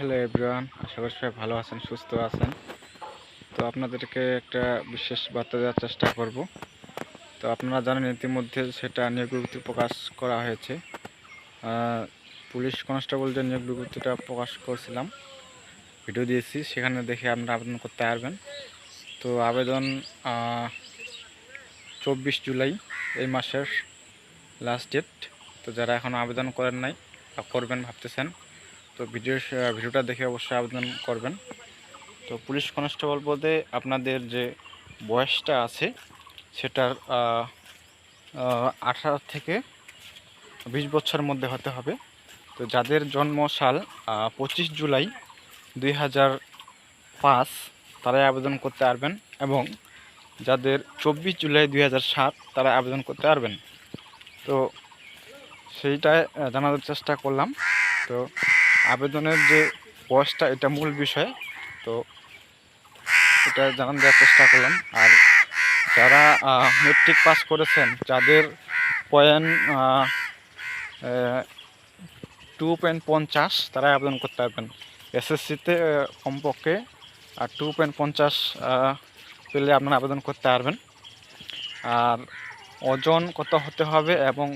Hello everyone আশা করি সবাই ভালো আছেন, সুস্থ আছেন। তো আপনাদেরকে একটা বিশেষ বার্তা দেওয়ার চেষ্টা করব। তো আপনারা জানেন, ইতিমধ্যে সেটা নিয়োগ বিজ্ঞপ্তি প্রকাশ করা হয়েছে। পুলিশ কনস্টেবল যে নিয়োগ বিজ্ঞপ্তিটা প্রকাশ করছিলাম। ভিডিও দিয়েছি, সেখানে দেখে আপনারা আবেদন করতে পারবেন। তো আবেদন চব্বিশ জুলাই এই মাসের লাস্ট ডেট তো যারা এখনও আবেদন করেন নাই করবেন ভাবতেছেন তো ভিডিও ভিডিওটা দেখে অবশ্যই আবেদন করবেন। তো পুলিশ কনস্টেবল বলতে আপনাদের যে বয়সটা আছে সেটার আঠারো থেকে বিশ বছরের মধ্যে হতে হবে। তো যাদের জন্ম সাল পঁচিশ জুলাই দুই হাজার পাঁচ তারাই আবেদন করতে পারবেন এবং যাদের চব্বিশ জুলাই দুই সাত তারা আবেদন করতে পারবেন। তো সেইটাই আহ, জানার চেষ্টা করলাম। তো আবেদনের যে বয়সটা এটা মূল বিষয়। তো এটা জানান দেওয়ার চেষ্টা করলাম। আর যারা মেট্রিক পাস করেছেন, যাদের পয়েন্ট টু পয়েন্ট পঞ্চাশ তারাই আবেদন করতে পারবেন। এসএসসিতে কমপক্ষে আর টু পয়েন্ট পঞ্চাশ পেলে আপনারা আবেদন করতে পারবেন। আর ওজন কত হতে হবে এবং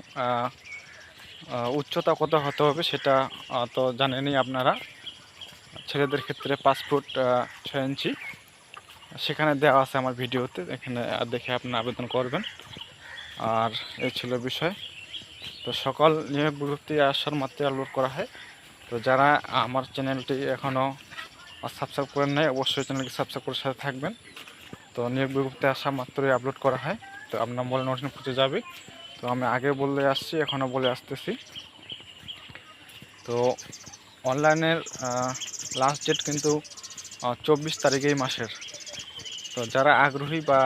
উচ্চতা কত হতে হবে সেটা তো জানেনই আপনারা। ছেলেদের ক্ষেত্রে পাঁচ ফুট ছয় ইঞ্চি। সেখানে দেওয়া আছে আমার ভিডিওতে, এখানে দেখে আপনি আবেদন করবেন। আর এই ছিল বিষয়। তো সকল নিয়োগ বিজ্ঞপ্তি আসার মাত্রে আপলোড করা হয়। তো যারা আমার চ্যানেলটি এখনও সাবস্ক্রাইব করেন নাই, অবশ্যই চ্যানেলটি সাবস্ক্রাইব করে সাথে থাকবেন। তো নিয়োগ বিজ্ঞপ্তি আসা মাত্রই আপলোড করা হয়। তো আপনার মোবাইল নোটিফিকেশন যাবে। তো আমি আগে বলে আসছি, এখনও বলে আসতেছি। তো অনলাইনের লাস্ট ডেট কিন্তু চব্বিশ তারিখেই মাসের। তো যারা আগ্রহী বা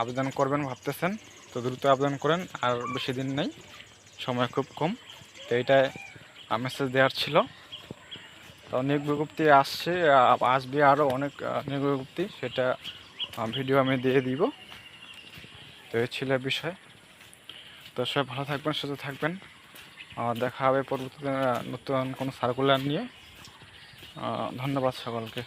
আবেদন করবেন ভাবতেছেন, তো দ্রুত আবেদন করেন, আর বেশি দিন নেই, সময় খুব কম। তো এইটাই মেসেজ দেওয়ার ছিল। তো নিয়োগ বিজ্ঞপ্তি আসছে আসবে আরও অনেক নিয়োগ বিজ্ঞপ্তি, সেটা ভিডিও আমি দিয়ে দিব। তো এ ছিল বিষয়। তো সবাই ভালো থাকবেন, সুস্থ থাকবেন। দেখা হবে পরবর্তীতে নতুন কোনো সার্কুলার নিয়ে। ধন্যবাদ সকলকে।